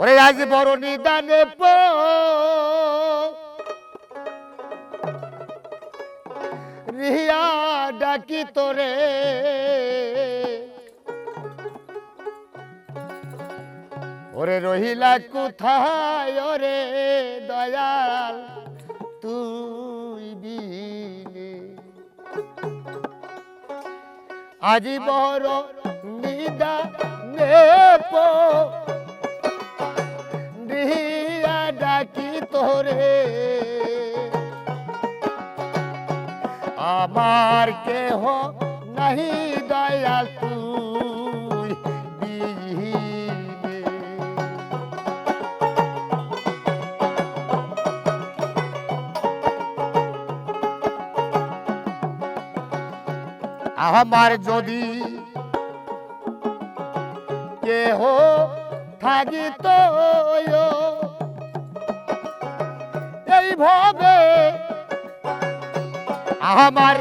ওরে আজ বড় নিদানে রিয়া ডাকি তোরে। ওরে রহিলা কোথায় ওরে দয়াল, তুই বিনে। আজি বড় নিদা নেপ ডাকি তোরে। আমার কেহ নাহি দয়াল তুই আমার যদি কেহ থাকিত এইভাবে আমার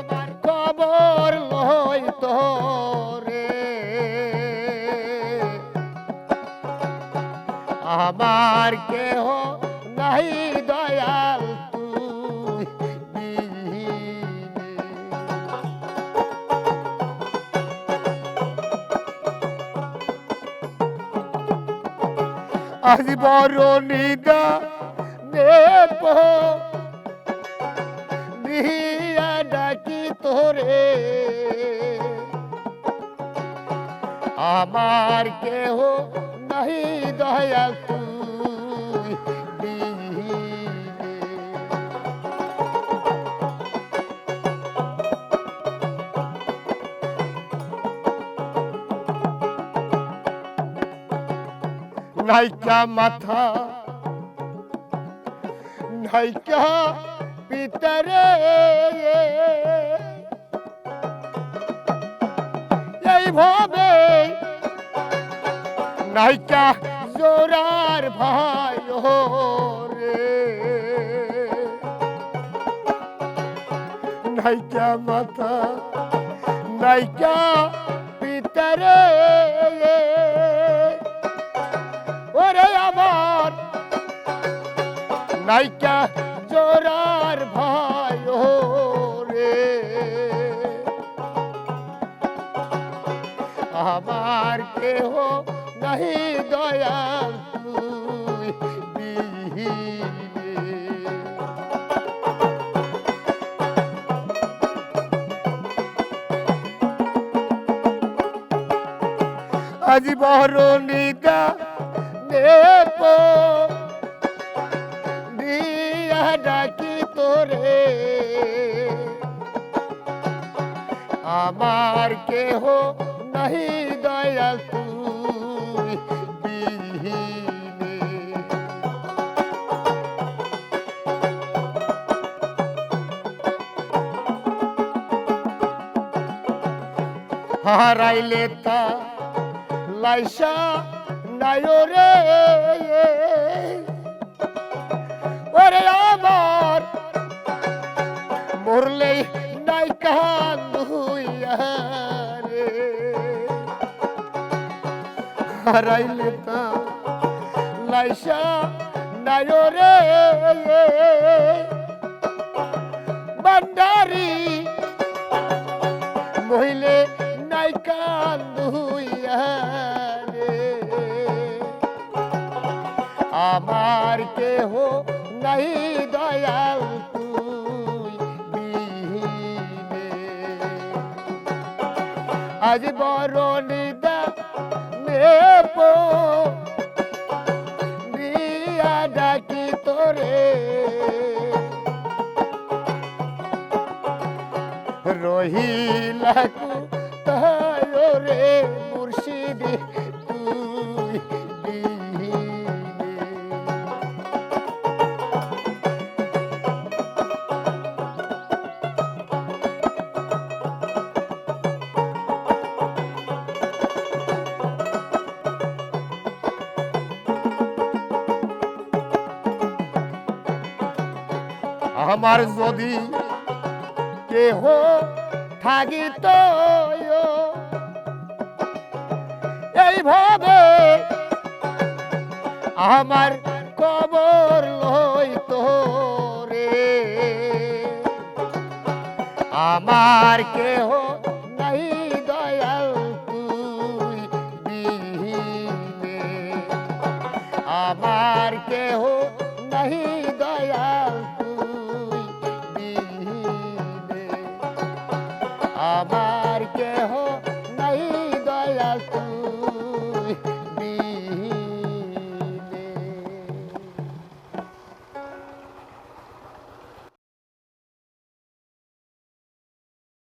কবর লইত রে আমার কেহ নাই দয়াল তুই। আজ বড় নিদা নেপ দিয়া ডাকি তোরে আমার কেহ নাহি দয়াল তুই। নাইকা মাথা নাইকা পিতরে এইভাবে নাইকা জোরার ভাই রে। নাইকা মাথা নাইকা পিতরে নাইকা জোরার ও রে আমার কেহ নাহি দয়াল তুই বিহীনে। আজ বড় আমার কেহ নাহি দয়াল হারাইলে তা লাইসা নায়রে হারাইলে তা লাইসা নায়রে বান্ডারি মহিলে নাই কান হইয়া রে। আমার কেহ নাই দয়াল তুই বিহীনে। আজ বড় নিদা নেপ দিয়া ডাকি তোরে। রহিলাকু তাই আমার যদি কেহ থাকিত এইভাবে আমার কবর লইত রে। আমার কেহ নাই দয়াল তুই আমার কেহ নাই